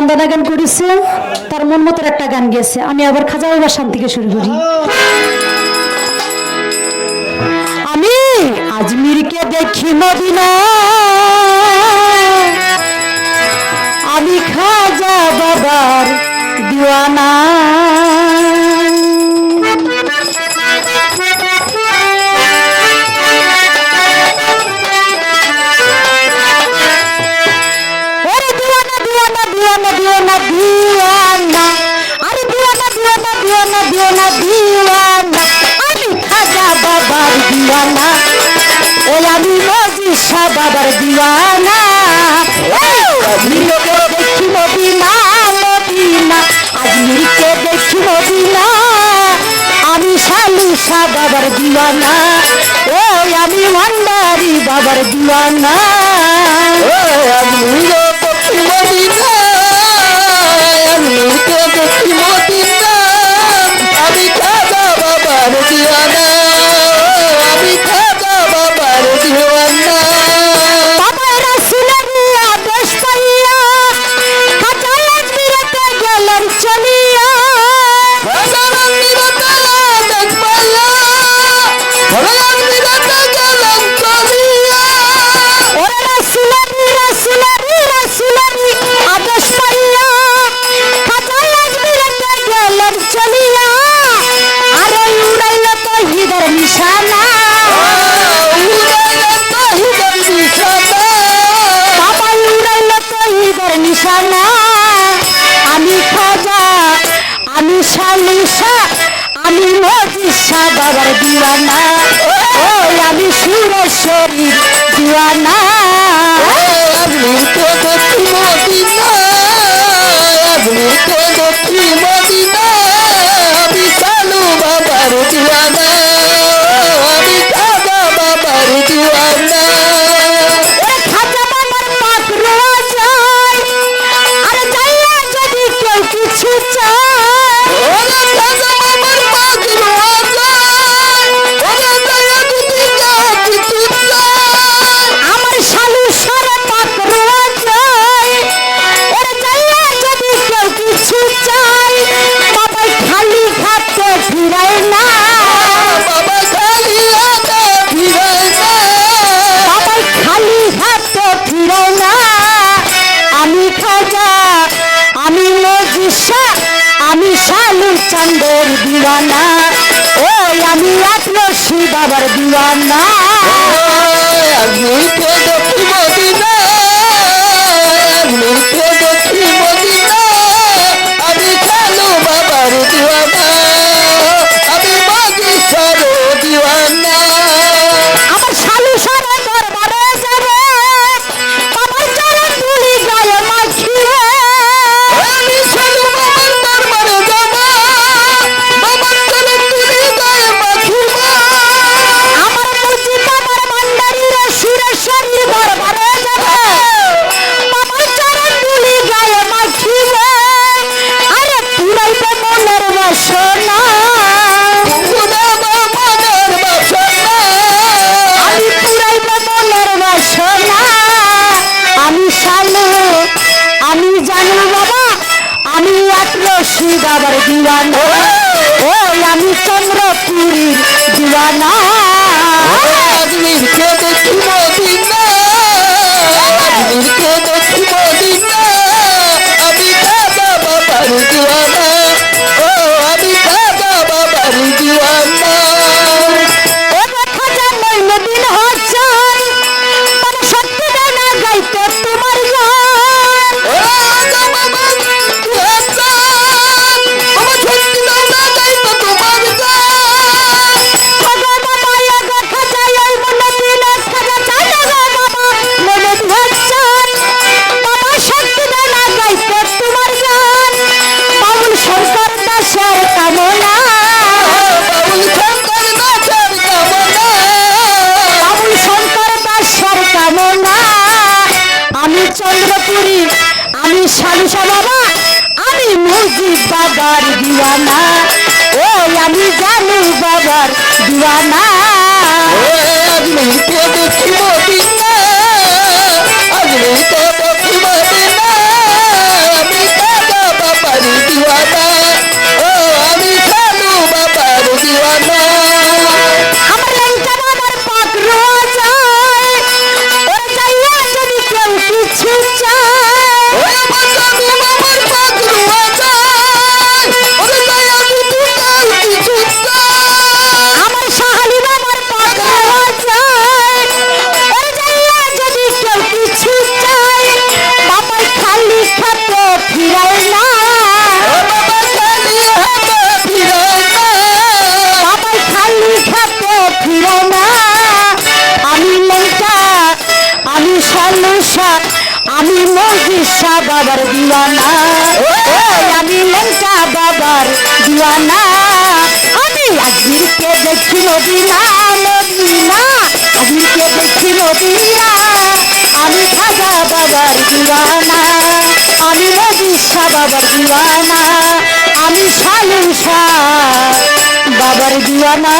বান্দানা গান করেছে, তার মন মতোর একটা গান গেছে। আমি আবার খাজা বাবার শান্তি থেকে শুরু করি। আমি আজমিরকে দেখি মদিনা আমি খাজা বাবার দিওয়ানা। বাবার দিওয়ানা। আজমিরকে দেখি মদিনা মদিনা। আজমিরকে দেখি মদিনা। আমি সালুসা বাবার দিওয়ানা। ও আমি ভান্ডারি বাবার দিওয়ানা। ও আমি মদিনা। আমি ঈশা বাবার দিওয়ানা। ও আমি সুরেশ্বরী দিওয়ানা। আমি তো দেখি মদিনা আমি তো চান্দের দিওয়ানা। ও আমি আত্মশ্রী বাবার দিওয়ানা। আমি তো দক্ষিণ দিনা আমি তো England. মানুষা বাবা, আমি মসজিদ বাবার দিওয়ানা। ও আমি জানু বাবার দিওয়ানা। আজ নেই দেখি আজ নেই সলুসা আমি মজিসা বাবার দিওয়ানা। আমি লেঙ্কা বাবার দিওয়ানা। আমি আজমিরকে দেখি নদীনা নদীনা আজমিরকে দেখি নদীনা আমি খাজা বাবার দিওয়ানা। আমি মজিসা বাবার দিওয়ানা। আমি সালুসা বাবার দিওয়ানা।